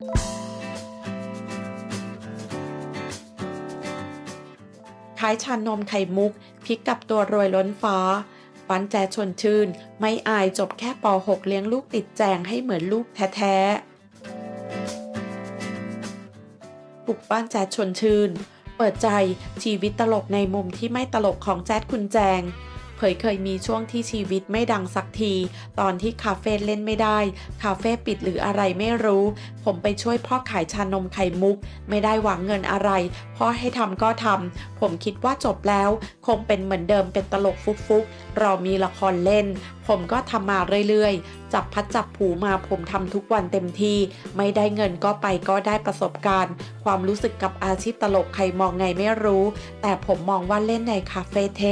ขายชานมไข่มุกพลิกกับตัวรวยล้นฟ้าปันแจชนชื่น ไม่อายจบแค่ป .6 เลี้ยงลูกติดแจงให้เหมือนลูกแท้ๆบุกบ้านแจชนชื่น เปิดใจชีวิตตลกในมุมที่ไม่ตลกของแจ๊ดคุณแจง เผยเคยมีช่วงที่ชีวิตไม่ดังสักที ตอนที่คาเฟ่เล่นไม่ได้ คาเฟ่ปิดหรืออะไรไม่รู้ ผมไปช่วยพ่อขายชานมไข่มุก ไม่ได้หวังเงินอะไร พ่อให้ทำก็ทำ ผมคิดว่าจบแล้ว คงเป็นเหมือนเดิมเป็นตลกฟุกๆ เรามีละครเล่น ผมก็ทำมาเรื่อยๆ จับพัดจับผูมาผมทำทุกวันเต็มที่ ไม่ได้เงินก็ไปก็ได้ประสบการณ์ ความรู้สึกกับอาชีพตลกใครมองไงไม่รู้ แต่ผมมองว่าเล่นในคาเฟ่เท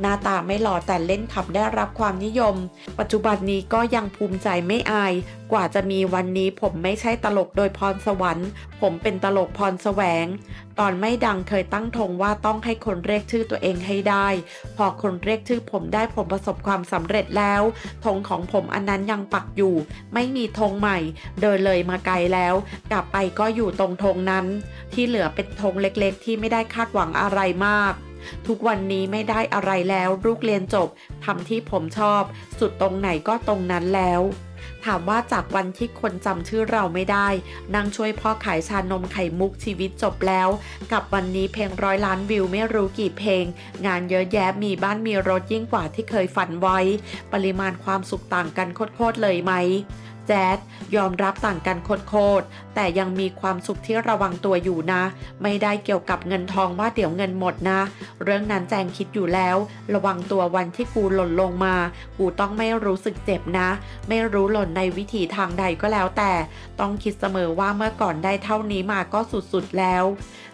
หน้าตาไม่หล่อแต่เล่นขับได้รับความนิยม ปัจจุบันนี้ก็ยังภูมิใจไม่อาย กว่าจะมีวันนี้ผมไม่ใช่ตลกโดยพรสวรรค์ ผมเป็นตลกพรแสวงตอนไม่ดังเคยตั้งธงว่าต้องให้คนเรียกชื่อตัวเองให้ได้ พอคนเรียกชื่อผมได้ผมประสบความสำเร็จแล้วธงของผมอันนั้นยังปักอยู่ ไม่มีธงใหม่ เดินเลยมาไกลแล้ว กลับไปก็อยู่ตรงธงนั้น ที่เหลือเป็นธงเล็กๆ ที่ไม่ได้คาดหวังอะไรมากทุกวันนี้ไม่ได้อะไรแล้วลูกเรียนจบทำที่ผมชอบ สุดตรงไหนก็ตรงนั้นแล้ว ถามว่าจากวันที่คนจำชื่อเราไม่ได้นั่งช่วยพ่อขายชานมไข่มุกชีวิตจบแล้ว กับวันนี้เพลงร้อยล้านวิวไม่รู้กี่เพลง งานเยอะแยะมีบ้านมีรถยิ่งกว่าที่เคยฝันไว้ ปริมาณความสุขต่างกันโคตรๆเลยไหม แจ๊ดยอมรับต่างกันโคตรๆแต่ยังมีความสุขที่ระวังตัวอยู่นะ ไม่ได้เกี่ยวกับเงินทองว่าเดี๋ยวเงินหมดนะ เรื่องนั้นแจงคิดอยู่แล้ว ระวังตัววันที่กูหล่นลงมา กูต้องไม่รู้สึกเจ็บนะ ไม่รู้หล่นในวิถีทางใดก็แล้วแต่ ต้องคิดเสมอว่าเมื่อก่อนได้เท่านี้มาก็สุดๆแล้ว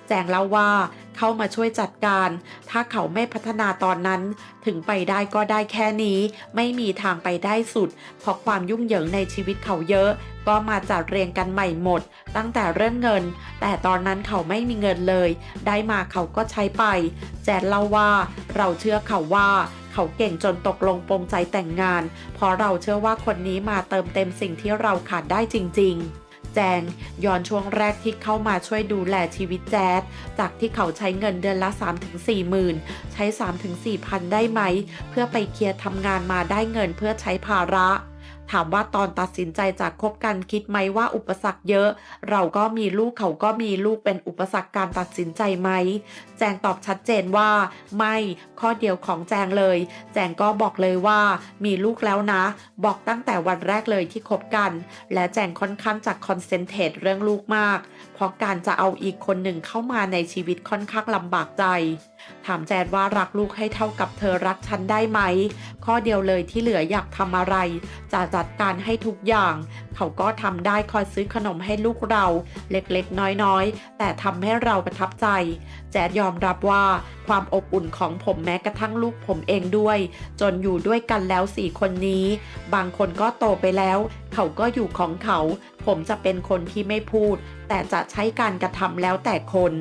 แจงเล่าว่าเข้ามาช่วยจัดการ ถ้าเขาไม่พัฒนาตอนนั้น ถึงไปได้ก็ได้แค่นี้ ไม่มีทางไปได้สุด เพราะความยุ่งเหยิงในชีวิตเขาเยอะ ก็มาจัดเรียงกันใหม่หมด ตั้งแต่เรื่องเงิน แต่ตอนนั้นเขาไม่มีเงินเลย ได้มาเขาก็ใช้ไป แจนเล่าว่าเราเชื่อเขาว่าเขาเก่งจนตกลงปรงใจแต่งงาน เพราะเราเชื่อว่าคนนี้มาเติมเต็มสิ่งที่เราขาดได้จริง ๆ แจงย้อนช่วงแรกที่เข้ามาช่วยดูแลชีวิตแจ๊ดจากที่เขาใช้เงินเดือนละ 3-4หมื่นใช้ 3-4พันได้ไหม เพื่อไปเคลียร์ทำงานมาได้เงินเพื่อใช้ภาระ ถามว่าตอนตัดสินใจจากคบกันคิดไหมว่าอุปสรรคเยอะ เราก็มีลูกเขาก็มีลูกเป็นอุปสรรคการตัดสินใจไหม แจงตอบชัดเจนว่าไม่ข้อเดียวของแจงเลย แจงก็บอกเลยว่ามีลูกแล้วนะ บอกตั้งแต่วันแรกเลยที่คบกัน และแจงค่อนข้างจะคอนเซนเทรตเรื่องลูกมาก เพราะการจะเอาอีกคนหนึ่งเข้ามาในชีวิตค่อนข้างลำบากใจ ถามแจนว่ารักลูกให้เท่ากับเธอรักฉันได้ไหม ข้อเดียวเลยที่เหลืออยากทำอะไรจะจัดการให้ทุกอย่าง เขาก็ทำได้คอยซื้อขนมให้ลูกเรา เล็กๆ น้อยๆ แต่ทำให้เราประทับใจ แจ๊ดยอมรับว่าความอบอุ่นของผมแม้กระทั่งลูกผมเองด้วย จนอยู่ด้วยกันแล้วสี่คนนี้ บางคนก็โตไปแล้ว เขาก็อยู่ของเขา ผมจะเป็นคนที่ไม่พูด แต่จะใช้การกระทำแล้วแต่คน